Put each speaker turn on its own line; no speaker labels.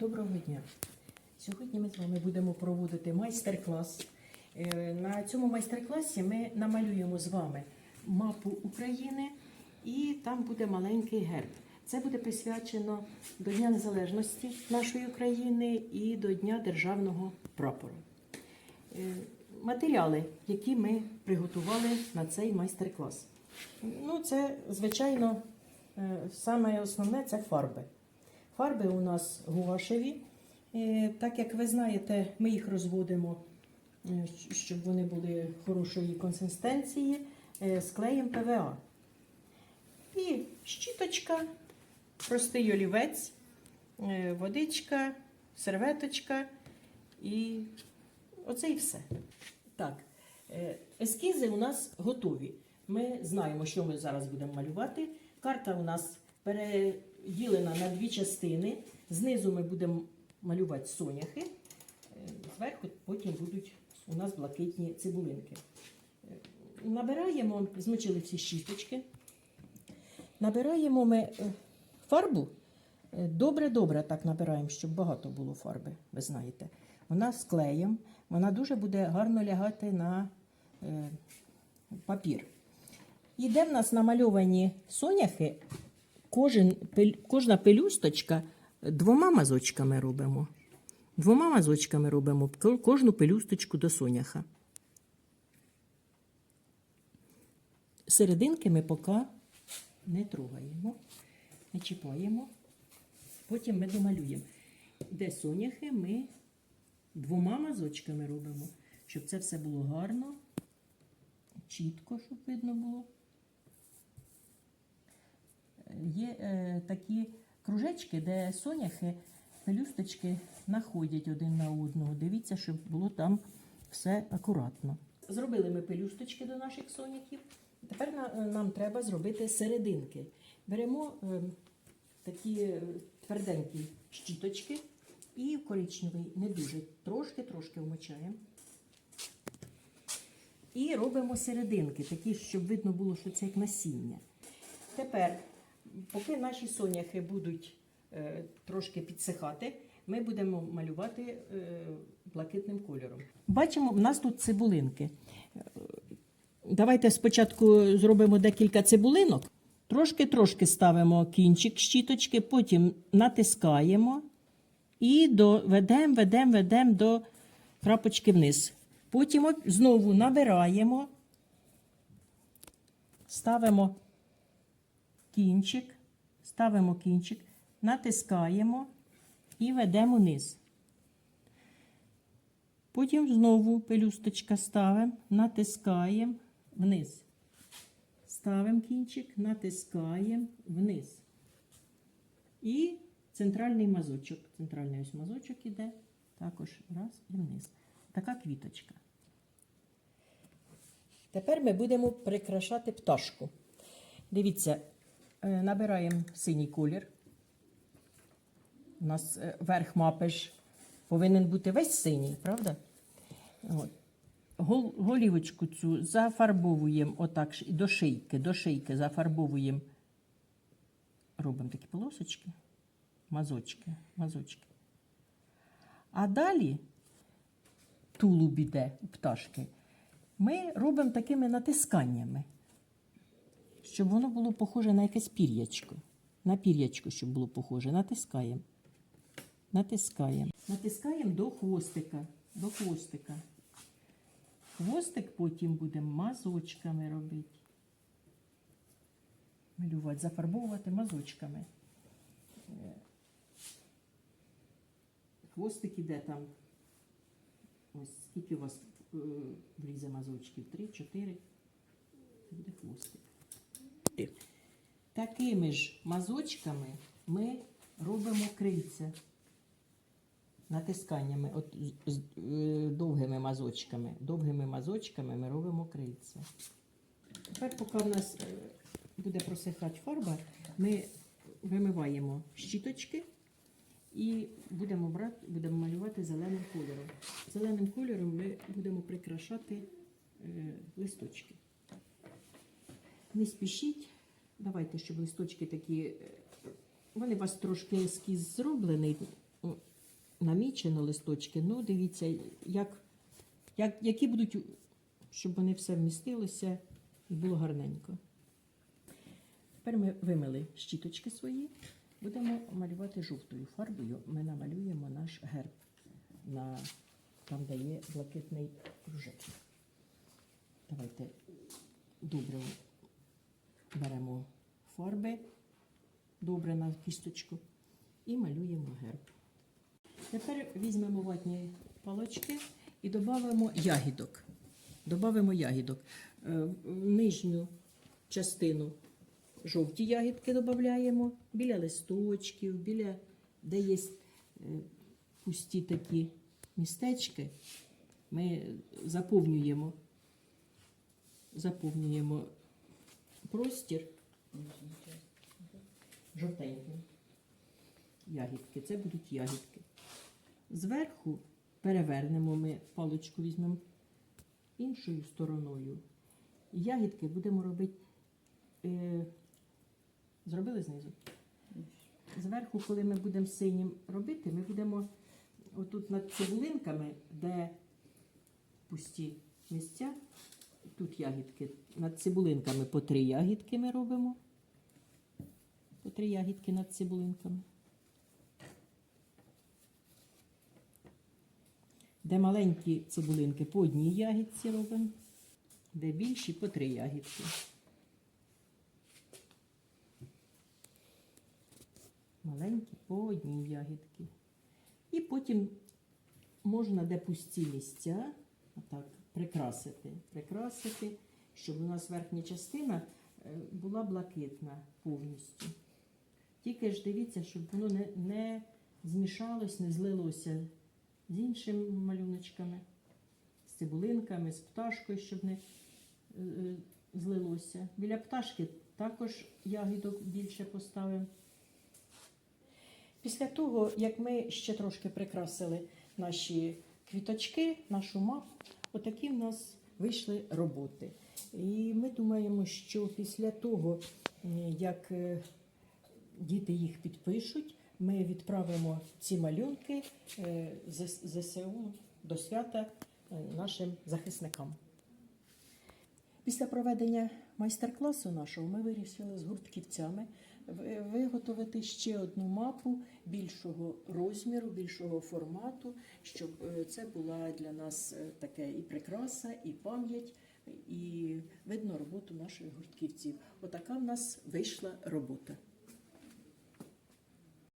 Доброго дня! Сьогодні ми з вами будемо проводити майстер-клас. Е, На цьому майстер-класі ми намалюємо з вами мапу України і там буде маленький герб. Це буде присвячено до Дня Незалежності нашої України і до Дня Державного прапору. Е, Матеріали, які ми приготували на цей майстер-клас. Ну, це, звичайно, е, саме основне це фарби. Фарби у нас гуашеві. Е, Так як ви знаєте, ми їх розводимо, е, щоб вони були хорошої консистенції, е, з клеєм ПВА. І щіточка, простий олівець, водичка, серветочка і оце і все. Так, ескізи у нас готові. Ми знаємо, що ми зараз будемо малювати. Карта у нас переділена на дві частини. Знизу ми будемо малювати соняхи, е, зверху потім будуть у нас блакитні цибулинки. Е, Набираємо, змочили всі щіточки. Набираємо ми е, фарбу. Добре-добре так набираємо, щоб багато було фарби, ви знаєте. Вона з клеєм, вона дуже буде гарно лягати на папір. І де в нас намальовані соняхи, кожен, кожна пелюсточка двома мазочками робимо. Двома мазочками робимо кожну пелюсточку до соняха. Серединки ми поки не трогаємо, не чіпаємо. Потім ми домалюємо. Де соняхи ми двома мазочками робимо, щоб це все було гарно, чітко, щоб видно було. Є е, такі кружечки, де соняхи, пелюсточки находять один на одного. Дивіться, щоб було там все акуратно. Зробили ми пелюсточки до наших соняхів. Тепер на- нам треба зробити серединки. Беремо е, такі е, тверденькі щіточки і коричневий, не дуже, трошки-трошки вмочаємо. І робимо серединки, такі, щоб видно було, що це як насіння. Тепер, поки наші соняхи будуть е, трошки підсихати, ми будемо малювати е, блакитним кольором. Бачимо, в нас тут цибулинки. Е, Давайте спочатку зробимо декілька цибулинок. Трошки-трошки ставимо кінчик щіточки, потім натискаємо і ведемо, ведемо, ведемо до крапочки вниз. Потім знову набираємо, ставимо кінчик, ставимо кінчик, натискаємо і ведемо вниз. Потім знову пелюсточка ставимо, натискаємо вниз. Ставимо кінчик, натискаємо вниз. І центральний мазочок. Центральний ось мазочок іде. Також раз і вниз. Така квіточка. Тепер ми будемо прикрашати пташку. Дивіться, набираємо синій колір. У нас е, верх мапи ж повинен бути весь синій, правда? От. Гол, голівочку цю зафарбовуємо отак до шийки, до шийки зафарбовуємо. Робимо такі полосочки, мазочки, мазочки. А далі тулуб іде пташки. Ми робимо такими натисканнями, щоб воно було похоже на якесь пір'ячко. На пір'ячко, щоб було похоже. Натискаємо. Натискаємо. Натискаємо до хвостика. До хвостика. Хвостик потім будемо мазочками робити. Малювати, зафарбовувати мазочками. Хвостик іде там. Ось скільки у вас е, влізе мазочків? Три, чотири. Це буде хвостик. Такими ж мазочками ми робимо крильця. Натисканнями, от з- е, довгими мазочками. Довгими мазочками ми робимо крильця. Тепер, поки в нас е, буде просихати фарба, ми вимиваємо щіточки і будемо брати, будемо малювати зеленим кольором. Зеленим кольором ми будемо прикрашати е, листочки. Не спішіть. Давайте, щоб листочки такі. е, Вони у вас трошки ескіз зроблений. Намічено листочки, ну дивіться, як, як, які будуть, щоб вони все вмістилося і було гарненько. Тепер ми вимили щіточки свої, будемо малювати жовтою фарбою. Ми намалюємо наш герб на там, де є блакитний кружечок. Давайте добре беремо фарби, добре на кісточку і малюємо герб. Тепер візьмемо ватні палочки і додамо ягідок. Добавимо ягідок. Е, В нижню частину жовті ягідки додаємо біля листочків, біля де є е, пусті такі містечки. Ми заповнюємо, заповнюємо простір жовтеньким. Ягідки, це будуть ягідки. Зверху перевернемо ми паличку візьмемо іншою стороною. Ягідки будемо робити. Е, зробили знизу? Зверху, коли ми будемо синім робити, ми будемо отут над цибулинками, де пусті місця, тут ягідки. Над цибулинками по три ягідки ми робимо. По три ягідки над цибулинками. Де маленькі цибулинки по одній ягідці робимо, де більші по три ягідки. Маленькі по одній ягідки. І потім можна де пусті місця, отак, прикрасити, прикрасити, щоб у нас верхня частина е, була блакитна повністю. Тільки ж дивіться, щоб воно не, не змішалось, не злилося з іншими малюночками, з цибулинками, з пташкою, щоб не е, е, злилося. Біля пташки також ягідок більше поставимо. Після того, як ми ще трошки прикрасили наші квіточки, нашу мапу, отакі в нас вийшли роботи. І ми думаємо, що після того, як е, діти їх підпишуть, ми відправимо ці малюнки е, ЗСУ до свята е, нашим захисникам. Після проведення майстер-класу нашого ми вирішили з гуртківцями виготовити ще одну мапу більшого розміру, більшого формату, щоб е, це була для нас е, таке і прикраса, і пам'ять, і видно роботу наших гуртківців. Отака в нас вийшла робота.